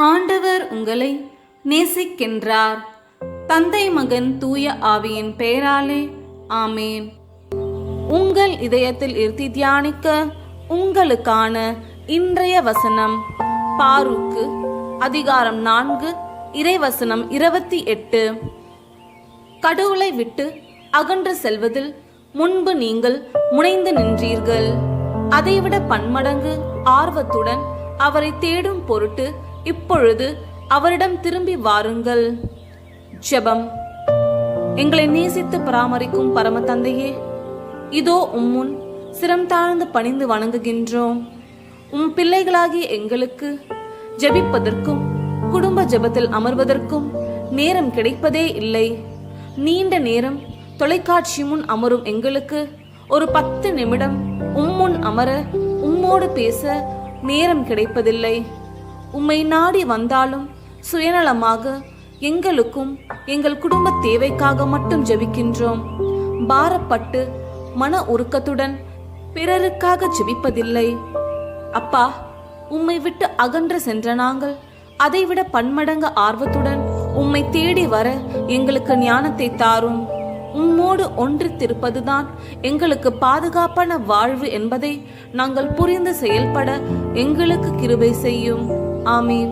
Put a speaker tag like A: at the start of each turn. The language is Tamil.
A: ஆண்டவர் உங்களை நேசிக்கின்றார். தந்தை மகன் தூய ஆவியின் பெயராலே ஆமேன். உங்கள் இதயத்தில் இருத்தி தியானிக்க உங்களுக்கான இன்றைய வசனம் பாருக்கு அதிகாரம் நான்கு இறைவசனம் இருபத்தி எட்டு. கடவுளை விட்டு அகன்று செல்வதில் முன்பு நீங்கள் முனைந்து நின்றீர்கள். அதைவிட பன்மடங்கு ஆர்வத்துடன் அவரை தேடும் பொருட்டு இப்பொழுது அவரிடம் திரும்பி வாருங்கள். ஜெபம். எங்களை நேசித்து பராமரிக்கும் பரம தந்தையே இதோ உம்முன் சிரம் தாழ்ந்து பணிந்து வணங்குகின்றோம். உம் பிள்ளைகளாகிய எங்களுக்கு ஜெபிப்பதற்கும் குடும்ப ஜெபத்தில் அமர்வதற்கும் நேரம் கிடைப்பதே இல்லை. நீண்ட நேரம் தொலைக்காட்சி முன் அமரும் எங்களுக்கு ஒரு பத்து நிமிடம் உம்முன் அமர உம்மோடு பேச நேரம் கிடைப்பதில்லை. உம்மை நாடி வந்தாலும் சுயநலமாக எங்களுக்கும் எங்கள் குடும்ப தேவைக்காக மட்டும் ஜெபிக்கின்றோம். பாரப்பட்டு மன உருக்கத்துடன் பிறருக்காக ஜெபிப்பதில்லை. அப்பா உம்மை விட்டு அகன்று சென்ற நாங்கள் அதைவிட பன்மடங்கு ஆர்வத்துடன் உம்மை தேடி வர எங்களுக்கு ஞானத்தை தாரும். உம்மோடு ஒன்றித்திருப்பதுதான் எங்களுக்கு பாதுகாப்பான வாழ்வு என்பதை நாங்கள் புரிந்து செயல்பட எங்களுக்கு கிருபை செய்யும். ஆமீன்.